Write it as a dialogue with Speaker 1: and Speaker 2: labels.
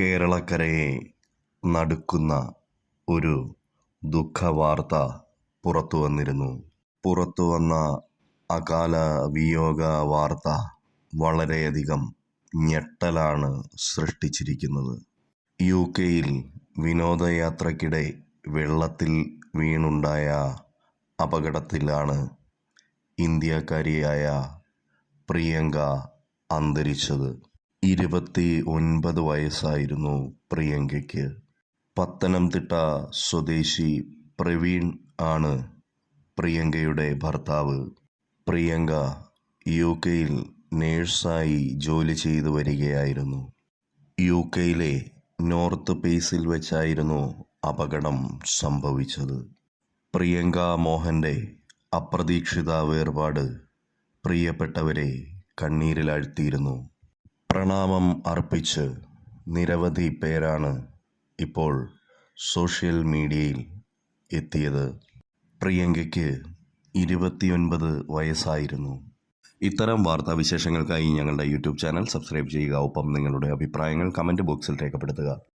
Speaker 1: കേരളക്കരയെ നടുക്കുന്ന ഒരു ദുഃഖവാർത്ത പുറത്തു വന്നിരുന്നു. പുറത്തു വന്ന അകാല വിയോഗ വാർത്ത വളരെയധികം ഞെട്ടലാണ് സൃഷ്ടിച്ചിരിക്കുന്നത്. യു കെയിൽ വിനോദയാത്രയ്ക്കിടെ വെള്ളത്തിൽ വീണുണ്ടായ അപകടത്തിലാണ് ഇന്ത്യക്കാരിയായ പ്രിയങ്ക അന്തരിച്ചത്. ഇരുപത്തി ഒൻപത് വയസ്സായിരുന്നു പ്രിയങ്കയ്ക്ക്. പത്തനംതിട്ട സ്വദേശി പ്രവീൺ ആണ് പ്രിയങ്കയുടെ ഭർത്താവ്. പ്രിയങ്ക യു കെയിൽ നേഴ്സായി ജോലി ചെയ്തു വരികയായിരുന്നു. യു കെയിലെ നോർത്ത് പേസിൽ വെച്ചായിരുന്നു അപകടം സംഭവിച്ചത്. പ്രിയങ്ക മോഹന്റെ അപ്രതീക്ഷിത വേർപാട് പ്രിയപ്പെട്ടവരെ കണ്ണീരിലാഴ്ത്തിയിരുന്നു. പ്രണാമം അർപ്പിച്ച് നിരവധി പേരാണ് ഇപ്പോൾ സോഷ്യൽ മീഡിയയിൽ എത്തിയത്. പ്രിയങ്കയ്ക്ക് ഇരുപത്തിയൊൻപത് വയസ്സായിരുന്നു. ഇത്തരം വാർത്താ വിശേഷങ്ങൾക്കായി ഞങ്ങളുടെ യൂട്യൂബ് ചാനൽ സബ്സ്ക്രൈബ് ചെയ്യുക. ഒപ്പം നിങ്ങളുടെ അഭിപ്രായങ്ങൾ കമന്റ് ബോക്സിൽ രേഖപ്പെടുത്തുക.